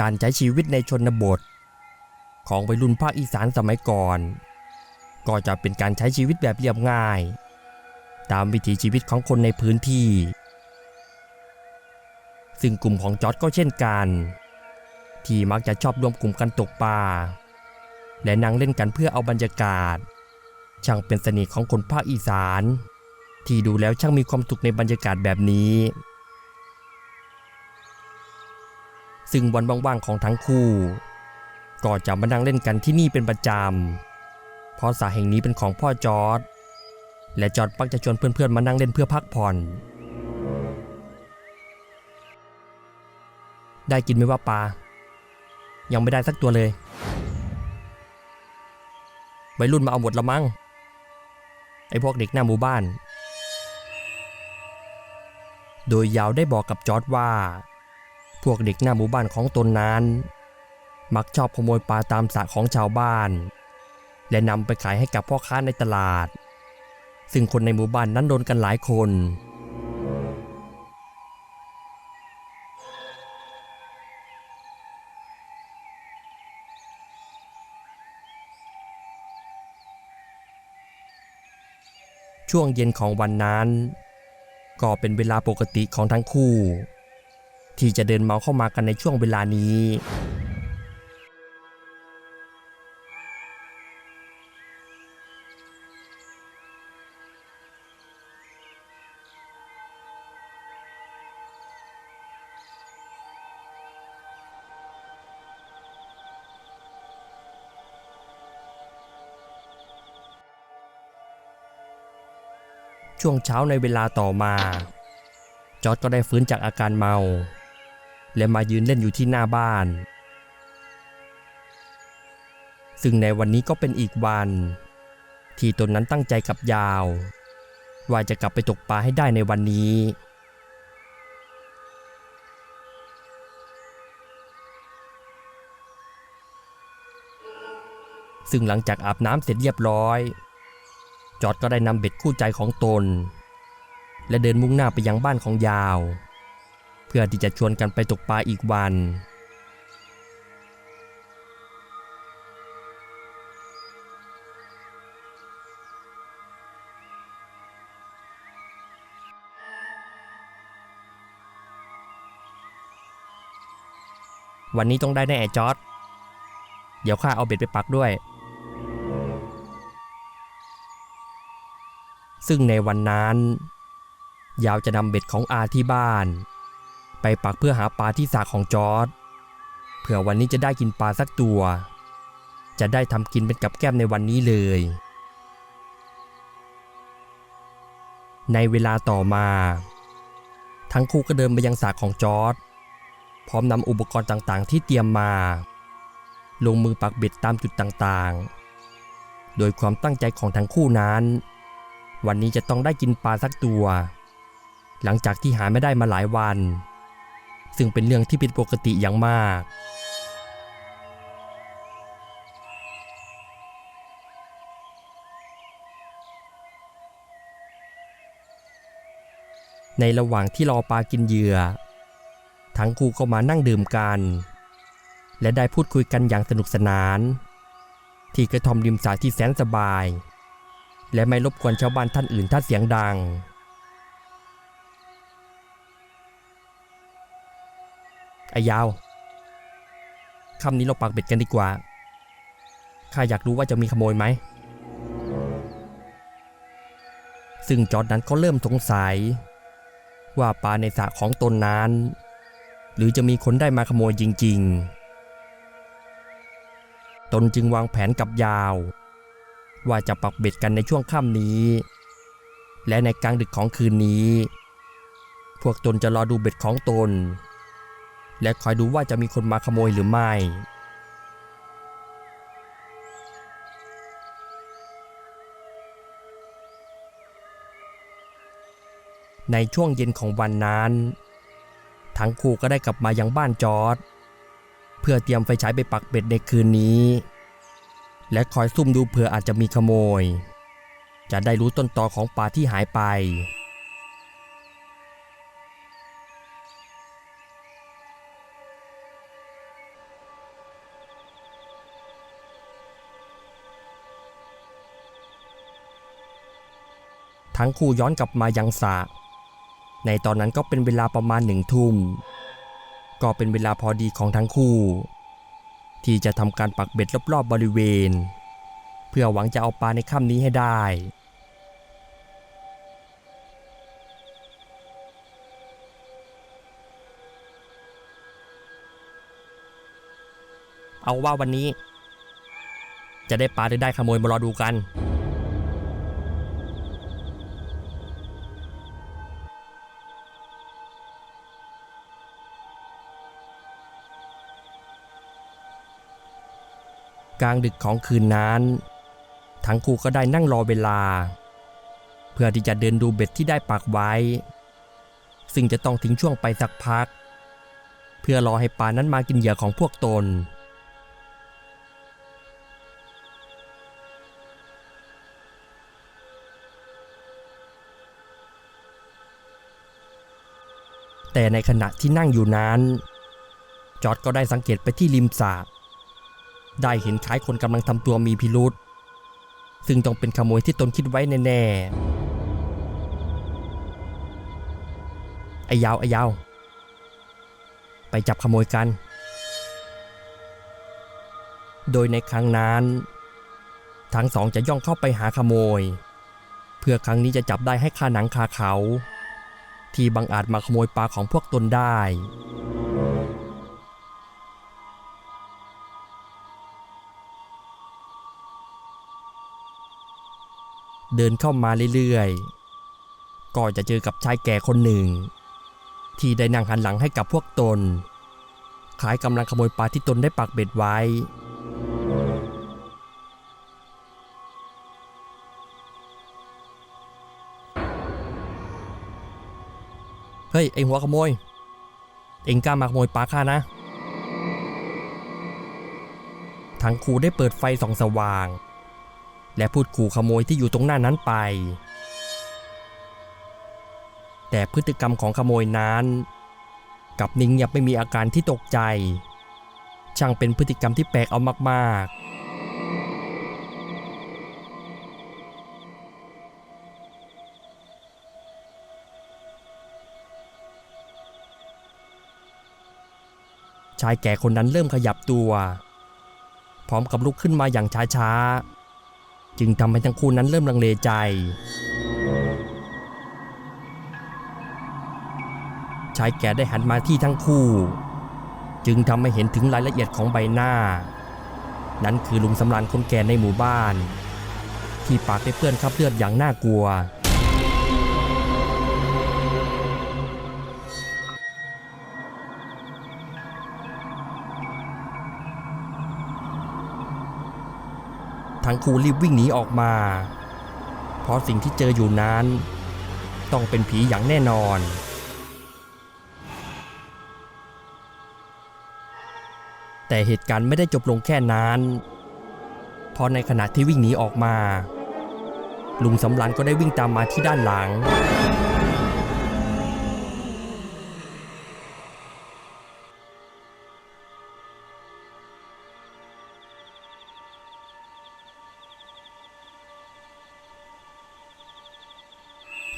การใช้ชีวิตในชนบท ของวัยรุ่นภาคอีสานสมัยก่อน ก็จะเป็นการใช้ชีวิตแบบเรียบง่าย ตามวิถีชีวิตของคนในพื้นที่ ซึ่งกลุ่มของจอร์ดก็เช่นกัน ที่มักจะชอบรวมกลุ่มกันตกปลาและนั่งเล่นกันเพื่อเอาบรรยากาศ ช่างเป็นเสน่ห์ของคนภาคอีสาน ที่ดูแล้วช่างมีความสุขในบรรยากาศแบบนี้ ซึ่งวันว่างๆของทั้งคู่ ก็จะมานั่งเล่นกันที่นี่เป็นประจำเพราะสระแห่งนี้เป็นของพ่อจอร์ดและจอร์ดมักจะชวนเพื่อนๆมานั่งเล่นเพื่อพักผ่อน ได้กินไหมว่าปลายังไม่ได้สักตัวเลยวัยรุ่นมาเอาหมดละมั้งไอ้พวกเด็กหน้าหมู่บ้าน โดยยาวได้บอกกับจอร์ดว่า พวกเด็กหน้าหมู่บ้านของตนนั้น มักชอบขโมยปลาตามสระของชาวบ้าน และนำไปขายให้กับพ่อค้าในตลาด ซึ่งคนในหมู่บ้านนั้นโดนกันหลายคน ช่วงเย็นของวันนั้น ก็เป็นเวลาปกติของทั้งคู่ ที่จะเดินเมาเข้ามากันในช่วงเวลานี้ช่วงเช้าในเวลาต่อมา จอร์ดก็ได้ฟื้นจากอาการเมา และมายืนเล่นอยู่ที่หน้าบ้าน ซึ่งในวันนี้ก็เป็นอีกวัน ที่ตนนั้นตั้งใจกับยาว ว่าจะกลับไปตกปลาให้ได้ในวันนี้ ซึ่งหลังจากอาบน้ำเสร็จเรียบร้อย จอร์ดก็ได้นำเบ็ดคู่ใจของตน และเดินมุ่งหน้าไปยังบ้านของยาว พื่อที่จะชวนกันไปตกปลาอีกวัน วันนี้ต้องได้แน่จอร์ดเดี๋ยวข้าเอาเบ็ดไปปักด้วย ซึ่งในวันนั้น ยาวจะนำเบ็ดของอาที่บ้าน ไปปักเพื่อหาปลาที่สระของจอร์ดเผื่อวันนี้จะได้กินปลาสักตัว จะได้ทำกินเป็นกับแก้มในวันนี้เลย ในเวลาต่อมา ทั้งคู่ก็เดินไปยังสระของจอร์ดพร้อมนำอุปกรณ์ต่างๆ ที่เตรียมมา ลงมือปักเบ็ดตามจุดต่างๆ โดยความตั้งใจของทั้งคู่นั้น วันนี้จะต้องได้กินปลาสักตัว หลังจากที่หาไม่ได้มาหลายวัน ซึ่งเป็นเรื่องที่ผิดปกติอย่างมาก ในระหว่างที่รอปลากินเหยื่อ ทั้งคู่ก็มานั่งดื่มกัน และได้พูดคุยกันอย่างสนุกสนาน ที่กระท่อมริมสระที่แสนสบาย และไม่รบกวนชาวบ้านท่านอื่นถ้าเสียงดัง ไอ้ยาวค่ำนี้เราปักเบ็ดกันดีกว่า ข้าอยากรู้ว่าจะมีขโมยไหม ซึ่งจอร์ดนั้นก็เริ่มสงสัย ว่าปลาในสระของตนนั้น หรือจะมีคนได้มาขโมยจริง ๆ ตนจึงวางแผนกับยาว ว่าจะปักเบ็ดกันในช่วงค่ำนี้ และในกลางดึกของคืนนี้ พวกตนจะรอดูเบ็ดของตน และคอยดูว่าจะมีคนมาขโมยหรือไม่ ในช่วงเย็นของวันนั้น ทั้งคู่ก็ได้กลับมายังบ้านจอร์ดเพื่อเตรียมไฟฉายไปปักเบ็ดในคืนนี้ และคอยซุ่มดูเผื่ออาจจะมีขโมย จะได้รู้ต้นตอของปลาที่หายไป ทั้งคู่ย้อนกลับมายังสระในตอนนั้นก็เป็นเวลาประมาณหนึ่งทุ่ม ก็เป็นเวลาพอดีของทั้งคู่ ที่จะทำการปักเบ็ดรอบๆบริเวณ เพื่อหวังจะเอาปลาในค่ำนี้ให้ได้ เอาว่าวันนี้ จะได้ปลาหรือได้ขโมยมารอดูกัน กลางดึกของคืนนั้น ทั้งคู่ก็ได้นั่งรอเวลา เพื่อที่จะเดินดูเบ็ดที่ได้ปักไว้ ซึ่งจะต้องทิ้งช่วงไปสักพัก เพื่อรอให้ปลานั้นมากินเหยื่อของพวกตน แต่ในขณะที่นั่งอยู่นั้นจอร์ดก็ได้สังเกตไปที่ริมสระ ได้เห็นคล้ายคนกำลังทำตัวมีพิรุษซึ่งต้องเป็นขโมยที่ตนคิดไว้แน่ๆไอ้ยาวไอ้ยาว ไปจับขโมยกัน โดยในครั้งนั้น ทั้งสองจะย่องเข้าไปหาขโมย เพื่อครั้งนี้จะจับได้ให้คาหนังคาเขา ที่บังอาจมาขโมยปลาของพวกตนได้ เดินเข้ามาเรื่อยๆ ก็จะเจอกับชายแก่คนหนึ่ง ที่ได้นั่งหันหลังให้กับพวกตนคล้ายกำลังขโมยปลาที่ตนได้ปักเบ็ดไว้ เฮ้ย ไอหัวขโมย เอ็งกล้ามาขโมยปลาข้านะ ทั้งคู่ได้เปิดไฟส่องสว่าง และพูดขู่ขโมยที่อยู่ตรงหน้านั้นไป แต่พฤติกรรมของขโมยนั้นกับนิ่งเงียบไม่มีอาการที่ตกใจ ช่างเป็นพฤติกรรมที่แปลกเอามากๆชายแก่คนนั้นเริ่มขยับตัว พร้อมกับลุกขึ้นมาอย่างช้าๆ จึงทำให้ทั้งคู่นั้นเริ่มลังเลใจ ชายแก่ได้หันมาที่ทั้งคู่ จึงทำให้เห็นถึงรายละเอียดของใบหน้า นั้นคือลุงสำรานคนแก่ในหมู่บ้าน ที่ปากได้เปื้อนคราบเลือดอย่างน่ากลัว ทั้งคู่รีบวิ่งหนีออกมา เพราะสิ่งที่เจออยู่นั้น ต้องเป็นผีอย่างแน่นอนแต่เหตุการณ์ไม่ได้จบลงแค่นั้น เพราะในขณะที่วิ่งหนีออกมา ลุงสำรันก็ได้วิ่งตามมาที่ด้านหลัง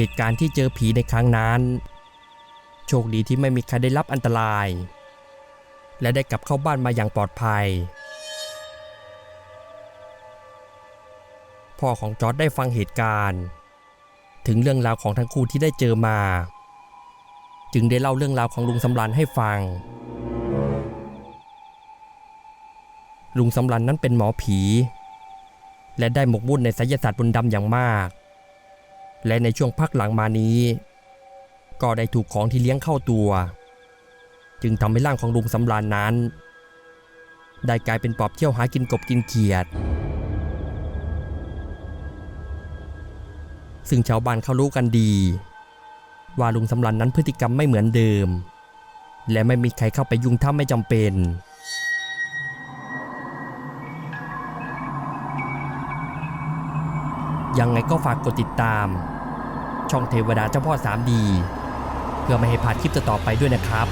เหตุการณ์ที่เจอผีในครั้งนั้น โชคดีที่ไม่มีใครได้รับอันตราย และได้กลับเข้าบ้านมาอย่างปลอดภัย พ่อของจอร์ดได้ฟังเหตุการณ์ ถึงเรื่องราวของทั้งคู่ที่ได้เจอมา จึงได้เล่าเรื่องราวของลุงสำรันให้ฟัง ลุงสำรันนั้นเป็นหมอผี และได้หมกมุ่นในไสยศาสตร์บนดำอย่างมาก และในช่วงพักหลังมานี้ ก็ได้ถูกของที่เลี้ยงเข้าตัว จึงทำให้ร่างของลุงสำราญนั้น ได้กลายเป็นปอบเที่ยวหากินกบกินเขียด ซึ่งชาวบ้านเขารู้กันดี ว่าลุงสำรันนั้นพฤติกรรมไม่เหมือนเดิม และไม่มีใครเข้าไปยุ่งถ้าไม่จำเป็น ยังไงก็ฝากกดติดตาม ช่องเทวดาเจ้าพ่อ 3D เพื่อไม่ให้พลาดคลิปต่อไปด้วยนะครับ